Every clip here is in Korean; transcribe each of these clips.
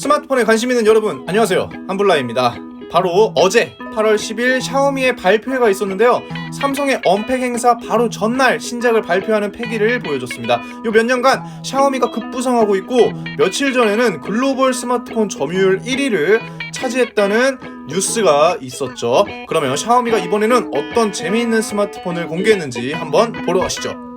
스마트폰에 관심 있는 여러분 안녕하세요. 한블라입니다. 바로 어제 8월 10일 샤오미의 발표회가 있었는데요. 삼성의 언팩 행사 바로 전날 신작을 발표하는 패기를 보여줬습니다. 요 몇 년간 샤오미가 급부상하고 있고 며칠 전에는 글로벌 스마트폰 점유율 1위를 차지했다는 뉴스가 있었죠. 그러면 샤오미가 이번에는 어떤 재미있는 스마트폰을 공개했는지 한번 보러 가시죠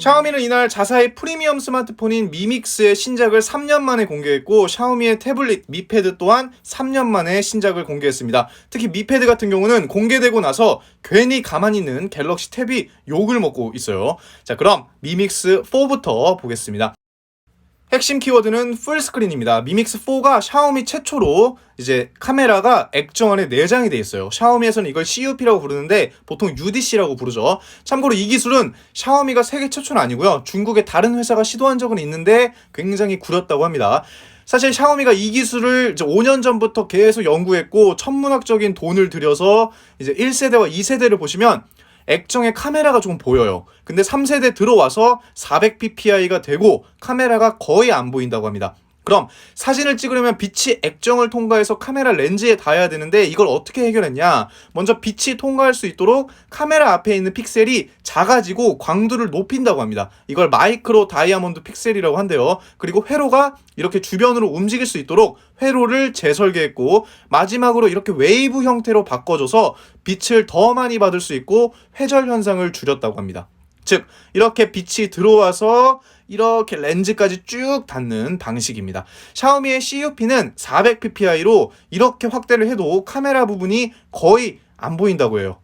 샤오미는 이날 자사의 프리미엄 스마트폰인 미믹스의 신작을 3년 만에 공개했고 샤오미의 태블릿 미패드 또한 3년 만에 신작을 공개했습니다. 특히 미패드 같은 경우는 공개되고 나서 괜히 가만히 있는 갤럭시 탭이 욕을 먹고 있어요. 자, 그럼 미믹스 4부터 보겠습니다. 핵심 키워드는 풀스크린입니다. 미믹스 4가 샤오미 최초로 이제 카메라가 액정 안에 내장이 돼 있어요. 샤오미에서는 이걸 CUP라고 부르는데 보통 UDC라고 부르죠. 참고로 이 기술은 샤오미가 세계 최초는 아니고요. 중국의 다른 회사가 시도한 적은 있는데 굉장히 구렸다고 합니다. 사실 샤오미가 이 기술을 이제 5년 전부터 계속 연구했고 천문학적인 돈을 들여서 이제 1세대와 2세대를 보시면 액정에 카메라가 조금 보여요. 근데 3세대 들어와서 400ppi가 되고 카메라가 거의 안 보인다고 합니다. 그럼 사진을 찍으려면 빛이 액정을 통과해서 카메라 렌즈에 닿아야 되는데 이걸 어떻게 해결했냐? 먼저 빛이 통과할 수 있도록 카메라 앞에 있는 픽셀이 작아지고 광도를 높인다고 합니다. 이걸 마이크로 다이아몬드 픽셀이라고 한대요. 그리고 회로가 이렇게 주변으로 움직일 수 있도록 회로를 재설계했고 마지막으로 이렇게 웨이브 형태로 바꿔줘서 빛을 더 많이 받을 수 있고 회절 현상을 줄였다고 합니다. 즉 이렇게 빛이 들어와서 이렇게 렌즈까지 쭉 닿는 방식입니다. 샤오미의 CUP는 400ppi로 이렇게 확대를 해도 카메라 부분이 거의 안 보인다고 해요.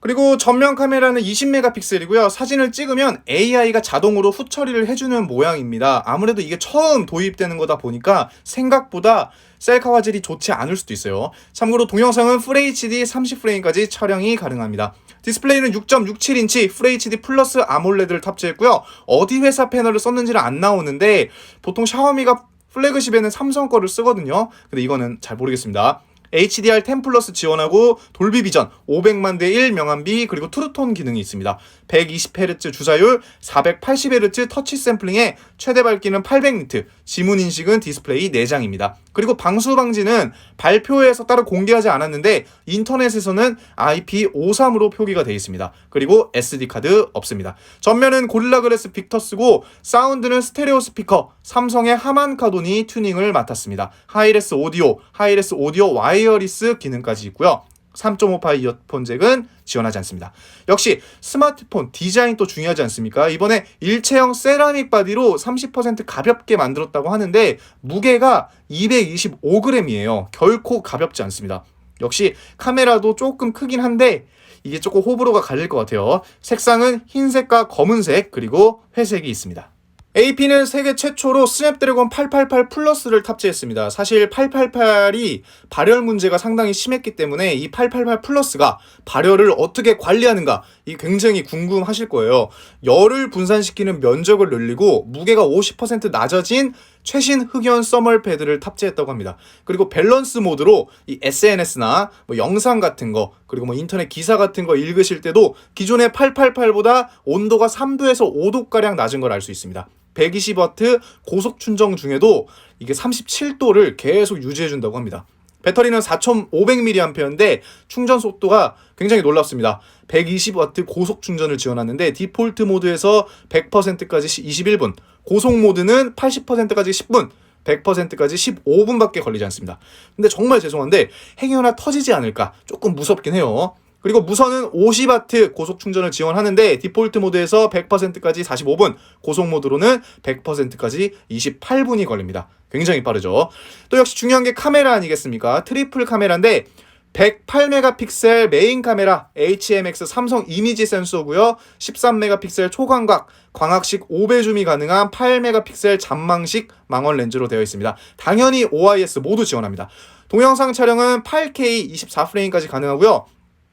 그리고 전면 카메라는 20메가픽셀이고요. 사진을 찍으면 AI가 자동으로 후 처리를 해주는 모양입니다. 아무래도 이게 처음 도입되는 거다 보니까 생각보다 셀카 화질이 좋지 않을 수도 있어요. 참고로 동영상은 FHD 30프레임까지 촬영이 가능합니다. 디스플레이는 6.67인치 FHD 플러스 아몰레드를 탑재했고요. 어디 회사 패널을 썼는지는 안 나오는데 보통 샤오미가 플래그십에는 삼성 거를 쓰거든요. 근데 이거는 잘 모르겠습니다. HDR10 플러스 지원하고 돌비 비전 500만 대 1 명암비 그리고 트루톤 기능이 있습니다. 120Hz 주사율, 480Hz 터치 샘플링에 최대 밝기는 800니트, 지문 인식은 디스플레이 4장입니다. 그리고 방수 방지는 발표회에서 따로 공개하지 않았는데 인터넷에서는 IP53으로 표기가 되어 있습니다. 그리고 SD 카드 없습니다. 전면은 고릴라 그래스 빅터스고 사운드는 스테레오 스피커, 삼성의 하만 카돈이 튜닝을 맡았습니다. 하이레스 오디오, 하이레스 오디오 와이어리스 기능까지 있고요. 3.5파 이어폰 잭은 지원하지 않습니다. 역시 스마트폰 디자인도 중요하지 않습니까? 이번에 일체형 세라믹 바디로 30% 가볍게 만들었다고 하는데 무게가 225g이에요. 결코 가볍지 않습니다. 역시 카메라도 조금 크긴 한데 이게 조금 호불호가 갈릴 것 같아요. 색상은 흰색과 검은색 그리고 회색이 있습니다. AP는 세계 최초로 스냅드래곤 888 플러스를 탑재했습니다. 사실 888이 발열 문제가 상당히 심했기 때문에 이 888 플러스가 발열을 어떻게 관리하는가 이 굉장히 궁금하실 거예요. 열을 분산시키는 면적을 늘리고 무게가 50% 낮아진 최신 흑연 써멀 패드를 탑재했다고 합니다. 그리고 밸런스 모드로 이 SNS나 뭐 영상 같은 거 그리고 뭐 인터넷 기사 같은 거 읽으실 때도 기존의 888보다 온도가 3도에서 5도 가량 낮은 걸 알 수 있습니다. 120W 고속 충전 중에도 이게 37도를 계속 유지해 준다고 합니다. 배터리는 4,500mAh인데 충전 속도가 굉장히 놀랍습니다. 120W 고속 충전을 지원하는데 디폴트 모드에서 100%까지 21분, 고속 모드는 80%까지 10분, 100%까지 15분밖에 걸리지 않습니다. 근데 정말 죄송한데 행여나 터지지 않을까 조금 무섭긴 해요. 그리고 무선은 50W 고속 충전을 지원하는데 디폴트 모드에서 100%까지 45분, 고속 모드로는 100%까지 28분이 걸립니다. 굉장히 빠르죠. 또 역시 중요한 게 카메라 아니겠습니까? 트리플 카메라인데 108메가픽셀 메인 카메라 HMX 삼성 이미지 센서고요. 13메가픽셀 초광각 광학식 5배 줌이 가능한 8메가픽셀 잔망식 망원 렌즈로 되어 있습니다. 당연히 OIS 모두 지원합니다. 동영상 촬영은 8K 24프레임까지 가능하고요.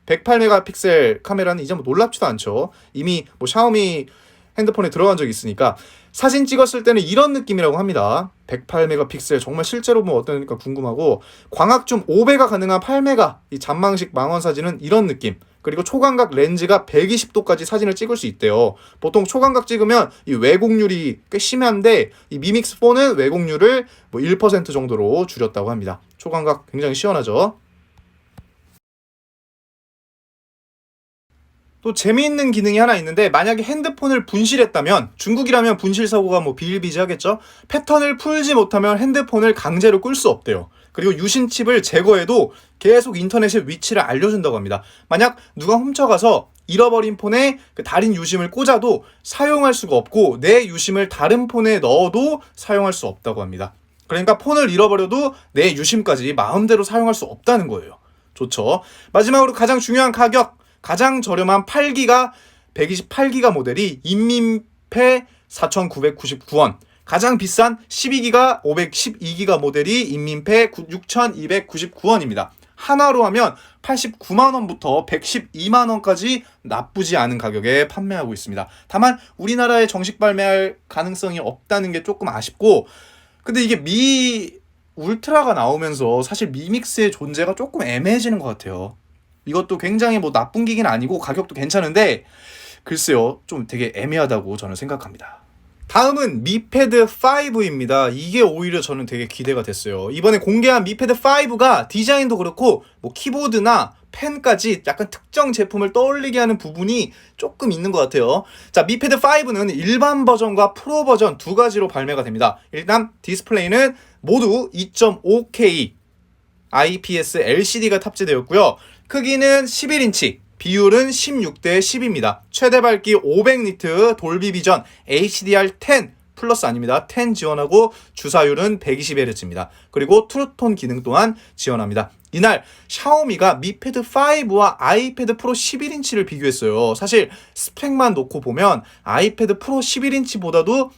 108메가 픽셀 카메라는 이제 뭐 놀랍지도 않죠. 이미 뭐 샤오미 핸드폰에 들어간 적이 있으니까 사진 찍었을 때는 이런 느낌이라고 합니다. 108메가 픽셀 정말 실제로 보면 어떠니까 궁금하고 광학 좀 5배가 가능한 8메가 이 잔망식 망원 사진은 이런 느낌. 그리고 초광각 렌즈가 120도까지 사진을 찍을 수 있대요. 보통 초광각 찍으면 이 왜곡률이 꽤 심한데 이 미믹스 4는 왜곡률을 뭐 1% 정도로 줄였다고 합니다. 초광각 굉장히 시원하죠. 또 재미있는 기능이 하나 있는데 만약에 핸드폰을 분실했다면 중국이라면 분실 사고가 뭐 비일비재하겠죠. 패턴을 풀지 못하면 핸드폰을 강제로 끌 수 없대요. 그리고 유심칩을 제거해도 계속 인터넷의 위치를 알려준다고 합니다. 만약 누가 훔쳐가서 잃어버린 폰에 그 달인 유심을 꽂아도 사용할 수가 없고 내 유심을 다른 폰에 넣어도 사용할 수 없다고 합니다. 그러니까 폰을 잃어버려도 내 유심까지 마음대로 사용할 수 없다는 거예요. 좋죠. 마지막으로 가장 중요한 가격. 가장 저렴한 8기가 128기가 모델이 인민폐 4,999원. 가장 비싼 12기가 512기가 모델이 인민폐 6,299원입니다. 하나로 하면 89만 원부터 112만 원까지 나쁘지 않은 가격에 판매하고 있습니다. 다만 우리나라에 정식 발매할 가능성이 없다는 게 조금 아쉽고 근데 이게 미 울트라가 나오면서 사실 미믹스의 존재가 조금 애매해지는 것 같아요. 이것도 굉장히 뭐 나쁜 기기는 아니고 가격도 괜찮은데 글쎄요 좀 되게 애매하다고 저는 생각합니다. 다음은 미패드 5입니다. 이게 오히려 저는 되게 기대가 됐어요. 이번에 공개한 미패드 5가 디자인도 그렇고 뭐 키보드나 펜까지 약간 특정 제품을 떠올리게 하는 부분이 조금 있는 것 같아요. 자, 미패드 5는 일반 버전과 프로 버전 두 가지로 발매가 됩니다. 일단 디스플레이는 모두 2.5K IPS LCD가 탑재되었고요. 크기는 11인치, 비율은 16대 10입니다. 최대 밝기 500니트 돌비 비전 HDR10 플러스 아닙니다. 10 지원하고 주사율은 120Hz입니다. 그리고 트루톤 기능 또한 지원합니다. 이날 샤오미가 미패드 5와 아이패드 프로 11인치를 비교했어요. 사실 스펙만 놓고 보면 아이패드 프로 11인치보다도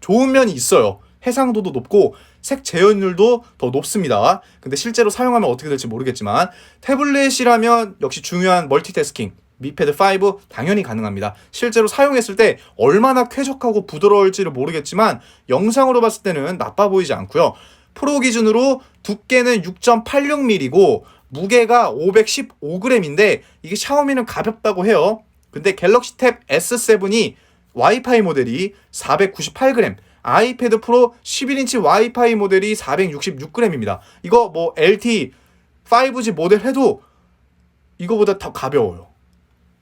좋은 면이 있어요. 해상도도 높고 색 재현율도 더 높습니다. 근데 실제로 사용하면 어떻게 될지 모르겠지만 태블릿이라면 역시 중요한 멀티태스킹 미패드 5 당연히 가능합니다. 실제로 사용했을 때 얼마나 쾌적하고 부드러울지를 모르겠지만 영상으로 봤을 때는 나빠 보이지 않고요. 프로 기준으로 두께는 6.86mm고 무게가 515g인데 이게 샤오미는 가볍다고 해요. 근데 갤럭시 탭 S7이 와이파이 모델이 498g, 아이패드 프로 11인치 와이파이 모델이 466g입니다. 이거 뭐 LT 5G 모델 해도 이거보다 더 가벼워요.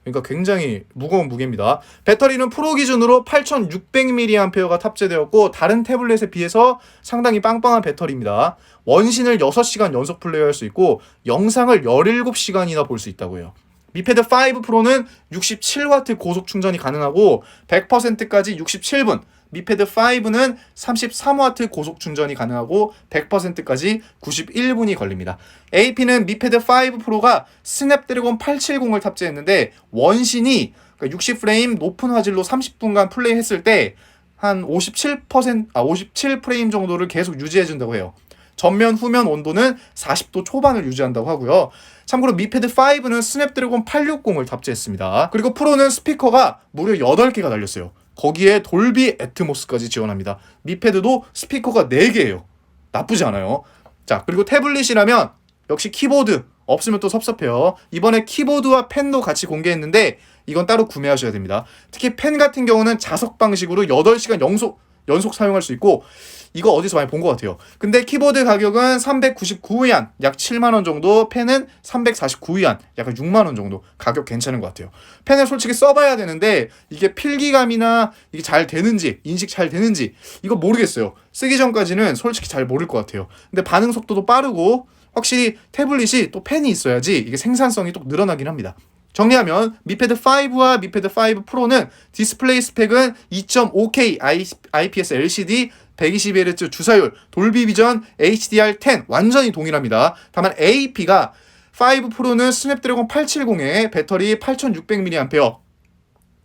그러니까 굉장히 무거운 무게입니다. 배터리는 프로 기준으로 8600mAh가 탑재되었고 다른 태블릿에 비해서 상당히 빵빵한 배터리입니다. 원신을 6시간 연속 플레이할 수 있고 영상을 17시간이나 볼 수 있다고 해요. 미패드 5 프로는 67W 고속 충전이 가능하고 100%까지 67분, 미패드 5는 33W 고속 충전이 가능하고 100%까지 91분이 걸립니다. AP는 미패드 5 프로가 스냅드래곤 870을 탑재했는데 원신이 60프레임 높은 화질로 30분간 플레이했을 때 한 57%, 아, 57프레임 정도를 계속 유지해 준다고 해요. 전면 후면 온도는 40도 초반을 유지한다고 하고요. 참고로 미패드 5는 스냅드래곤 860을 탑재했습니다. 그리고 프로는 스피커가 무려 8개가 달렸어요. 거기에 돌비 애트모스까지 지원합니다. 미패드도 스피커가 4개예요. 나쁘지 않아요. 자, 그리고 태블릿이라면 역시 키보드 없으면 또 섭섭해요. 이번에 키보드와 펜도 같이 공개했는데 이건 따로 구매하셔야 됩니다. 특히 펜 같은 경우는 자석 방식으로 8시간 연속 연속 사용할 수 있고 이거 어디서 많이 본 것 같아요. 근데 키보드 가격은 399위안, 약 7만 원 정도. 펜은 349위안, 약간 6만 원 정도. 가격 괜찮은 것 같아요. 펜을 솔직히 써봐야 되는데 이게 필기감이나 이게 잘 되는지 인식 잘 되는지 이거 모르겠어요. 쓰기 전까지는 솔직히 잘 모를 것 같아요. 근데 반응 속도도 빠르고 확실히 태블릿이 또 펜이 있어야지 이게 생산성이 또 늘어나긴 합니다. 정리하면 미패드 5와 미패드 5 프로는 디스플레이 스펙은 2.5K IPS LCD 120Hz 주사율, 돌비 비전, HDR10 완전히 동일합니다. 다만 AP가 5 프로는 스냅드래곤 870에 배터리 8600mAh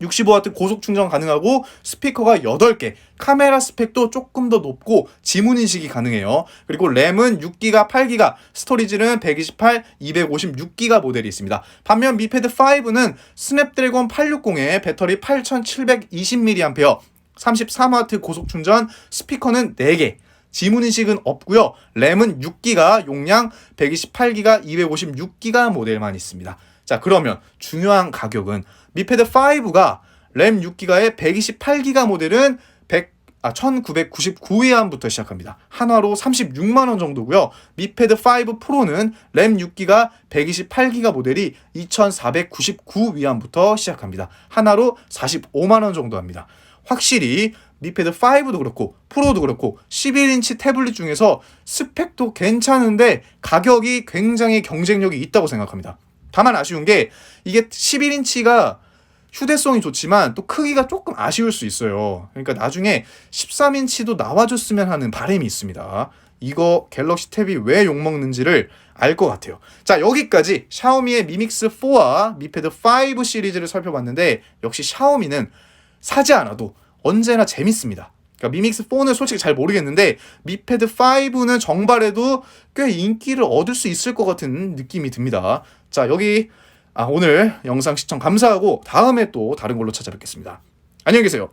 65W 고속 충전 가능하고 스피커가 8개, 카메라 스펙도 조금 더 높고 지문 인식이 가능해요. 그리고 램은 6기가, 8기가, 스토리지는 128, 256기가 모델이 있습니다. 반면 미패드 5는 스냅드래곤 860에 배터리 8720mAh, 33W 고속 충전, 스피커는 4개, 지문 인식은 없고요. 램은 6기가, 용량 128기가, 256기가 모델만 있습니다. 자, 그러면 중요한 가격은 미패드 5가 램 6기가에 128기가 모델은 100 아, 1999위안부터 시작합니다. 한화로 36만 원 정도고요. 미패드 5 프로는 램 6기가 128기가 모델이 2,499위안부터 시작합니다. 한화로 45만 원 정도 합니다. 확실히 미패드 5도 그렇고 프로도 그렇고 11인치 태블릿 중에서 스펙도 괜찮은데 가격이 굉장히 경쟁력이 있다고 생각합니다. 다만 아쉬운 게 이게 11인치가 휴대성이 좋지만 또 크기가 조금 아쉬울 수 있어요. 그러니까 나중에 13인치도 나와줬으면 하는 바람이 있습니다. 이거 갤럭시 탭이 왜 욕먹는지를 알 것 같아요. 자, 여기까지 샤오미의 미믹스 4와 미패드 5 시리즈를 살펴봤는데 역시 샤오미는 사지 않아도 언제나 재밌습니다. 그러니까 미믹스 4는 솔직히 잘 모르겠는데 미패드 5는 정발해도 꽤 인기를 얻을 수 있을 것 같은 느낌이 듭니다. 자, 여기 아, 오늘 영상 시청 감사하고 다음에 또 다른 걸로 찾아뵙겠습니다. 안녕히 계세요.